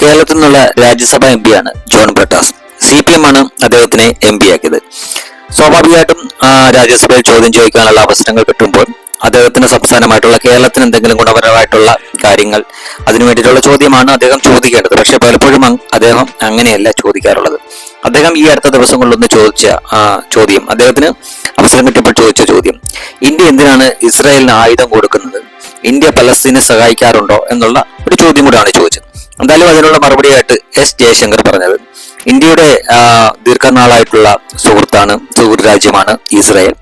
കേരളത്തിൽ നിന്നുള്ള രാജ്യസഭാ എം പിയാണ് John Brittas C P M ആണ് അദ്ദേഹത്തിനെ എം പി ആക്കിയത് സ്വാഭാവികമായിട്ടും രാജ്യസഭയിൽ ചോദ്യം ചോദിക്കാനുള്ള അവസരങ്ങൾ കിട്ടുമ്പോൾ അദ്ദേഹത്തിന്റെ സംസ്ഥാനമായിട്ടുള്ള കേരളത്തിന് എന്തെങ്കിലും ഗുണപരമായിട്ടുള്ള കാര്യങ്ങൾ അതിനു വേണ്ടിയിട്ടുള്ള ചോദ്യമാണ് അദ്ദേഹം ചോദിക്കേണ്ടത്. പക്ഷെ പലപ്പോഴും അദ്ദേഹം അങ്ങനെയല്ല ചോദിക്കാറുള്ളത്. അദ്ദേഹം ഈ അടുത്ത ദിവസങ്ങളിലൊന്ന് ചോദിച്ച ചോദ്യം അദ്ദേഹത്തിന് അവസരം കിട്ടിയപ്പോൾ ചോദിച്ച ചോദ്യം ഇന്ത്യ എന്തിനാണ് ഇസ്രായേലിന് ആയുധം കൊടുക്കുന്നത്? ഇന്ത്യ പലസ്തീനെ സഹായിക്കാറുണ്ടോ? എന്നുള്ള ഒരു ചോദ്യം കൂടാണ് ചോദിച്ചത്. എന്തായാലും അതിനുള്ള മറുപടിയായിട്ട് എസ് ജയശങ്കർ പറഞ്ഞത്. ഇന്ത്യയുടെ ദീർഘനാളായിട്ടുള്ള സുഹൃത്താണ് സുഹൃത്ത് രാജ്യമാണ് ഇസ്രായേൽ.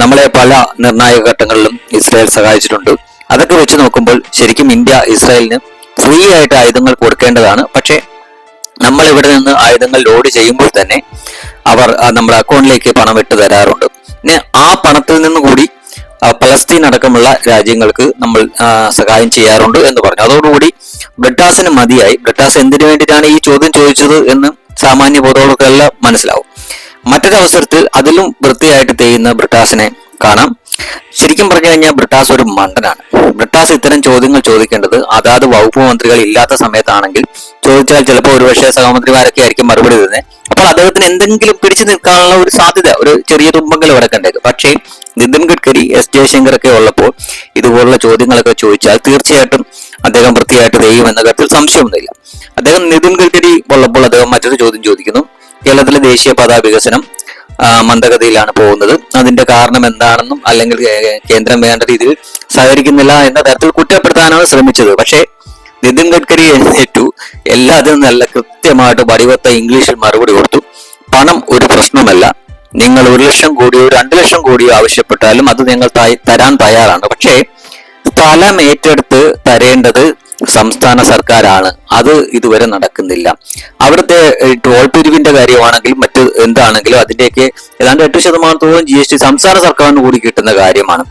നമ്മളെ പല നിർണായക ഘട്ടങ്ങളിലും ഇസ്രായേൽ സഹായിച്ചിട്ടുണ്ട്. അതൊക്കെ വെച്ച് നോക്കുമ്പോൾ ശരിക്കും ഇന്ത്യ ഇസ്രായേലിന് ഫ്രീ ആയിട്ട് ആയുധങ്ങൾ കൊടുക്കേണ്ടതാണ്. പക്ഷേ നമ്മൾ ഇവിടെ നിന്ന് ആയുധങ്ങൾ ലോഡ് ചെയ്യുമ്പോൾ തന്നെ അവർ നമ്മുടെ അക്കൗണ്ടിലേക്ക് പണം ഇട്ട് തരാറുണ്ട്. ആ പണത്തിൽ നിന്ന് കൂടി പലസ്തീൻ അടക്കമുള്ള രാജ്യങ്ങൾക്ക് നമ്മൾ സഹായം ചെയ്യാറുണ്ട് എന്ന് പറഞ്ഞു. അതോടുകൂടി ബ്രിട്ടാസിന് മതിയായി. ബ്രിട്ടാസ് എന്തിനു വേണ്ടിയിട്ടാണ് ഈ ചോദ്യം ചോദിച്ചത് എന്ന് സാമാന്യ ബോധമുള്ളവർക്കെല്ലാം മനസ്സിലാവും. മറ്റൊരവസരത്തിൽ അതിലും വൃത്തിയായിട്ട് ചെയ്യുന്ന ബ്രിട്ടാസിനെ കാണാം. ശരിക്കും പറഞ്ഞു കഴിഞ്ഞാൽ ബ്രിട്ടാസ് ഒരു മണ്ടനാണ്. ബ്രിട്ടാസ് ഇത്തരം ചോദ്യങ്ങൾ ചോദിക്കേണ്ടത് അതാത് വകുപ്പ് മന്ത്രികൾ ഇല്ലാത്ത സമയത്താണെങ്കിൽ ചോദിച്ചാൽ ചിലപ്പോൾ ഒരുപക്ഷെ സഹമന്ത്രിമാരൊക്കെ ആയിരിക്കും മറുപടി തരുന്നത് അപ്പോൾ അദ്ദേഹത്തിന് എന്തെങ്കിലും പിടിച്ചു നിൽക്കാനുള്ള ഒരു സാധ്യത ഒരു ചെറിയ തുമ്പെങ്കിലും ഇവിടെ കണ്ടേക്കും. പക്ഷേ നിതിൻ ഗഡ്കരി എസ് ജയശങ്കർ ഒക്കെ ഉള്ളപ്പോൾ ഇതുപോലുള്ള ചോദ്യങ്ങളൊക്കെ ചോദിച്ചാൽ തീർച്ചയായിട്ടും അദ്ദേഹം വൃത്തിയായിട്ട് തെയ്യും എന്ന കാര്യത്തിൽ സംശയമൊന്നുമില്ല. അദ്ദേഹം നിതിൻ ഗഡ്കരി ഉള്ളപ്പോൾ അദ്ദേഹം മറ്റൊരു ചോദ്യം ചോദിക്കുന്നു. കേരളത്തിലെ ദേശീയ ദേശീയപാത വികസനം മന്ദഗതിയിലാണ് പോകുന്നത്. അതിന്റെ കാരണം എന്താണെന്നും അല്ലെങ്കിൽ കേന്ദ്രം വേണ്ട രീതിയിൽ സഹകരിക്കുന്നില്ല എന്ന തരത്തിൽ കുറ്റപ്പെടുത്താനാണ് ശ്രമിച്ചത്. പക്ഷേ നിതിൻ ഗഡ്കരി എഴുന്നേറ്റു എല്ലാത്തിനും നല്ല കൃത്യമായിട്ട് വടിവത്ത ഇംഗ്ലീഷിൽ മറുപടി കൊടുത്തു. പണം ഒരു പ്രശ്നമല്ല. നിങ്ങൾ ഒരു ലക്ഷം കോടിയോ രണ്ട് ലക്ഷം കോടിയോ ആവശ്യപ്പെട്ടാലും അത് നിങ്ങൾ തരാൻ തയ്യാറാണ്. പക്ഷേ സ്ഥലം ഏറ്റെടുത്ത് തരേണ്ടത് സംസ്ഥാന സർക്കാരാണ്. അത് ഇതുവരെ നടക്കുന്നില്ല. അവിടുത്തെ ടോൾ പിരിവിന്റെ കാര്യമാണെങ്കിലും മറ്റ് എന്താണെങ്കിലും അതിന്റെയൊക്കെ ഏതാണ്ട് എട്ട് ശതമാനത്തോളം ജി എസ് ടി സംസ്ഥാന സർക്കാരിന് കൂടി കിട്ടുന്ന കാര്യമാണ്.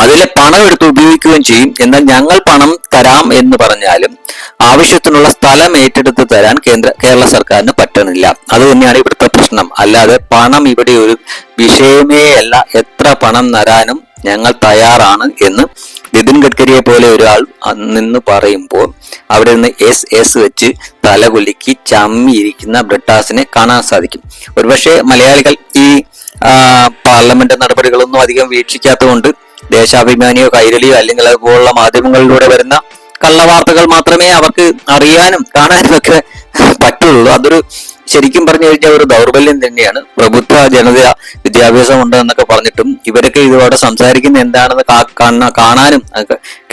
അതിലെ പണം എടുത്ത് ഉപയോഗിക്കുകയും ചെയ്യും. എന്നാൽ ഞങ്ങൾ പണം തരാം എന്ന് പറഞ്ഞാലും ആവശ്യത്തിനുള്ള സ്ഥലം ഏറ്റെടുത്ത് തരാൻ കേന്ദ്ര കേരള സർക്കാരിന് പറ്റണില്ല. അത് തന്നെയാണ് ഇവിടുത്തെ പ്രശ്നം. അല്ലാതെ പണം ഇവിടെ ഒരു വിഷയമേ അല്ല. എത്ര പണം തരാനും ഞങ്ങൾ തയ്യാറാണ് എന്ന് നിതിൻ ഗഡ്കരിയെ പോലെ ഒരാൾ നിന്ന് പറയുമ്പോൾ അവിടെ നിന്ന് എസ് എസ് വെച്ച് തലകുലുക്കി ചമ്മിയിരിക്കുന്ന ബ്രിട്ടാസിനെ കാണാൻ സാധിക്കും. ഒരുപക്ഷെ മലയാളികൾ ഈ പാർലമെന്റ് നടപടികളൊന്നും അധികം വീക്ഷിക്കാത്തതുകൊണ്ട് ദേശാഭിമാനിയോ കൈരളിയോ അല്ലെങ്കിൽ അതുപോലുള്ള മാധ്യമങ്ങളിലൂടെ വരുന്ന കള്ളവാർത്തകൾ മാത്രമേ അവർക്ക് അറിയാനും കാണാനും ഒക്കെ പറ്റുള്ളൂ. അതൊരു ശരിക്കും പറഞ്ഞു കഴിഞ്ഞാൽ ഒരു ദൗർബല്യം തന്നെയാണ്. പ്രബുദ്ധ ജനത വിദ്യാഭ്യാസം ഉണ്ട് എന്നൊക്കെ പറഞ്ഞിട്ടും ഇവരൊക്കെ ഇതോടെ സംസാരിക്കുന്ന എന്താണെന്ന് കാണ- കാണാനും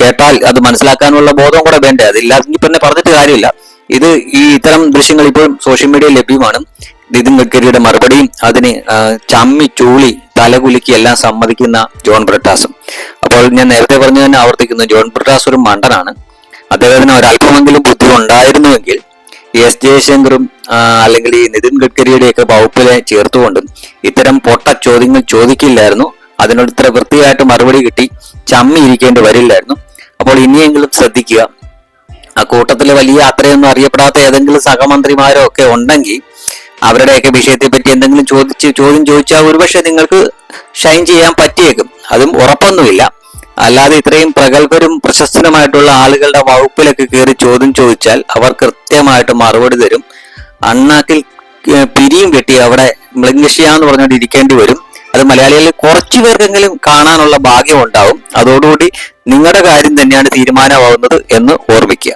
കേട്ടാൽ അത് മനസ്സിലാക്കാനുള്ള ബോധം കൂടെ വേണ്ടേ? അതില്ലാതെങ്കിൽ പിന്നെ പറഞ്ഞിട്ട് കാര്യമില്ല. ഇത് ഈ ഇത്തരം ദൃശ്യങ്ങൾ ഇപ്പോഴും സോഷ്യൽ മീഡിയ ലഭ്യമാണ്. നിതിൻ ഗഡ്കരിയുടെ മറുപടിയും അതിന് ചമ്മി ചൂളി തലകുലുക്കി എല്ലാം സമ്മതിക്കുന്ന ജോൺ ബ്രിട്ടാസും. അപ്പോൾ ഞാൻ നേരത്തെ പറഞ്ഞു തന്നെ ആവർത്തിക്കുന്നു ജോൺ ബ്രിട്ടാസ് ഒരു മണ്ടനാണ്. അദ്ദേഹത്തിന് ഒരല്പമെങ്കിലും ബുദ്ധി ഉണ്ടായിരുന്നുവെങ്കിൽ എസ് ജയശങ്കറും അല്ലെങ്കിൽ ഈ നിതിൻ ഗഡ്കരിയുടെയൊക്കെ വകുപ്പിലെ ചേർത്തുകൊണ്ടും ഇത്തരം പൊട്ട ചോദ്യങ്ങൾ ചോദിക്കില്ലായിരുന്നു. അതിനോട് ഇത്ര വൃത്തിയായിട്ട് മറുപടി കിട്ടി. ചമ്മി ഇരിക്കേണ്ടി വരില്ലായിരുന്നു. അപ്പോൾ ഇനിയെങ്കിലും ശ്രദ്ധിക്കുക. ആ കൂട്ടത്തിൽ വലിയ അത്രയൊന്നും അറിയപ്പെടാത്ത ഏതെങ്കിലും സഹമന്ത്രിമാരോ ഒക്കെ ഉണ്ടെങ്കിൽ അവരുടെയൊക്കെ വിഷയത്തെ പറ്റി എന്തെങ്കിലും ചോദിച്ച് ചോദ്യം ചോദിച്ചാൽ ഒരുപക്ഷെ നിങ്ങൾക്ക് ഷൈൻ ചെയ്യാൻ പറ്റിയേക്കും. അതും ഉറപ്പൊന്നുമില്ല. അല്ലാതെ ഇത്രയും പ്രഗത്ഭരും പ്രശസ്തനുമായിട്ടുള്ള ആളുകളുടെ വകുപ്പിലൊക്കെ കയറി ചോദ്യം ചോദിച്ചാൽ അവർ കൃത്യമായിട്ട് മറുപടി തരും. അണ്ണാക്കിൽ പിരിയും കെട്ടി അവിടെ മൃംഗഷ്യ എന്ന് പറഞ്ഞുകൊണ്ട് ഇരിക്കേണ്ടി വരും. അത് മലയാളികളിൽ കുറച്ചു പേർക്കെങ്കിലും കാണാനുള്ള ഭാഗ്യം ഉണ്ടാവും. അതോടുകൂടി നിങ്ങളുടെ കാര്യം തന്നെയാണ് തീരുമാനമാവുന്നത് എന്ന് ഓർമ്മിക്കുക.